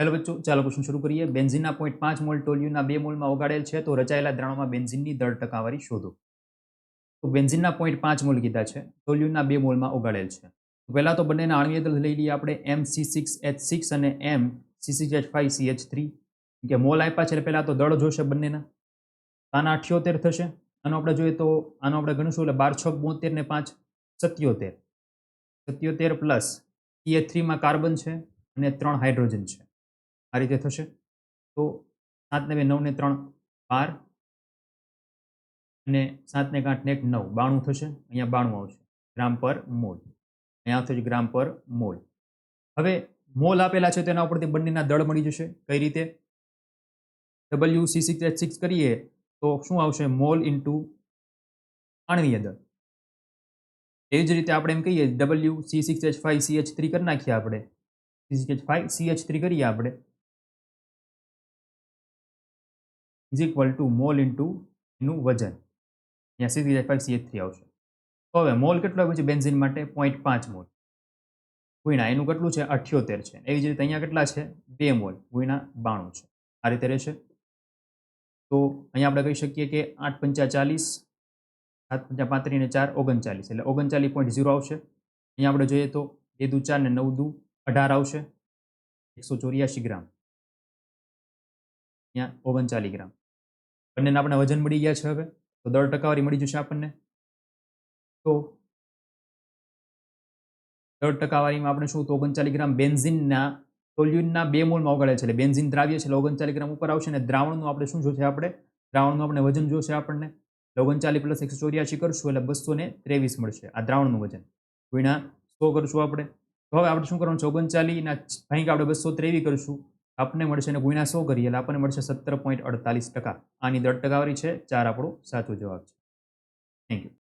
Hello બચ્ચો, ચાલો question શરૂ કરીએ. બેન્ઝિનના પોઈન્ટ પાંચ મોલ ટોલિયુના બે મોલમાં ઓગાડેલ છે, તો રચાયેલા દ્રાણોમાં બેન્ઝિનની દર ટકાવારી શોધો. તો બેન્ઝિનના પોઈન્ટ પાંચ મોલ કીધા છે, ટોલ્યુના બે મોલમાં ઓગાડેલ છે. પહેલા તો બંનેના આણવીય દળ લઈ લઈએ આપણે એમ સી સિક્સ એચ સિક્સ અને એમ C six H five C H three કે મોલ આપ્યા છે એટલે પહેલાં તો દળ જોશે બંનેના. આના અઠ્યોતેર થશે. આનો આપણે જોઈએ તો, આનો આપણે ગણીશું એટલે બાર છ બોતેર ને પાંચ સત્યોતેર. સત્યોતેર પ્લસ સી એચ થ્રીમાં કાર્બન છે અને ત્રણ હાઇડ્રોજન છે. આ રીતે થશે. તો સાત ને બે, નવ ને ત્રણ, બાર અને સાત ને આઠ ને એક, નવ. બાણું થશે. અહીંયા બાણું આવશે. ગ્રામ પર મોલ. અહીંયા આવશે ગ્રામ પર મોલ. હવે મોલ આપેલા છે તેના ઉપરથી બંનેના દળ મળી જશે. કઈ રીતે? W C six H six કરીએ તો શું આવશે? મોલ ઇન્ટુ આણવીય દળ. એવી જ રીતે આપણે એમ કહીએ W C six H five C H three કરી નાખીએ આપણે. C six H five C H three કરીએ આપણે. Is equal to mole into એનું વજન. અહીંયા C six H five C H three આવશે. તો હવે મોલ કેટલો આવ્યો છે? બેન્ઝિન માટે પોઈન્ટ પાંચ મોલ. ગુણ્યા એનું કેટલું છે? અઠ્યોતેર છે. એવી જ રીતે અહીંયા કેટલા છે? બે મોલ. ગુણ્યા બાણું છે. આ રીતે રહેશે. તો અહીંયા આપણે કહી શકીએ કે આઠ પંચા ચાલીસ, સાત પંચા પાંત્રીસ ને ચાર ઓગણચાલીસ. એટલે ઓગણચાલીસ પોઈન્ટ ઝીરો આવશે. અહીંયા આપણે જોઈએ તો બે દુ ચાર ને નવ દુ અઢાર આવશે. એકસો ચોર્યાસી ગ્રામ. અહીંયા ઓગણચાલીસ ગ્રામ. બંનેના આપણે વજન મળી ગયા છે હવે. તો દર ટકાવારી મળી જશે આપણને. તો દર ટકાવારીમાં આપણે શું? તો ઓગણચાલીસ ગ્રામ બેન્ઝિનના સોલ્યુનના બે મોલમાં ઓગાળે છે. એટલે બેન્ઝિન દ્રાવ્ય છે ઓગણચાલીસ ગ્રામ ઉપર આવશે અને દ્રાવણનું આપણે શું જોશે આપણે? દ્રાવણનું આપણે વજન જોશે આપણને. ઓગણચાલીસ પ્લસ એકસો ચોર્યાસી કરશું એટલે બસો ને ત્રેવીસ મળશે આ દ્રાવણનું વજન. ગુણ્યા સો કરશું આપણે. તો હવે આપણે શું કરવાનું છે? ઓગણચાલીસના ભાઈ આપણે બસો ત્રેવીસ કરશું. આપણને મળશે અને ગુણ્યા સો કરીએ એટલે આપણને મળશે સત્તર પોઈન્ટ અડતાલીસ ટકા. આની દર ટકાવારી છે, ચાર આપણો સાચો જવાબ છે. Thank you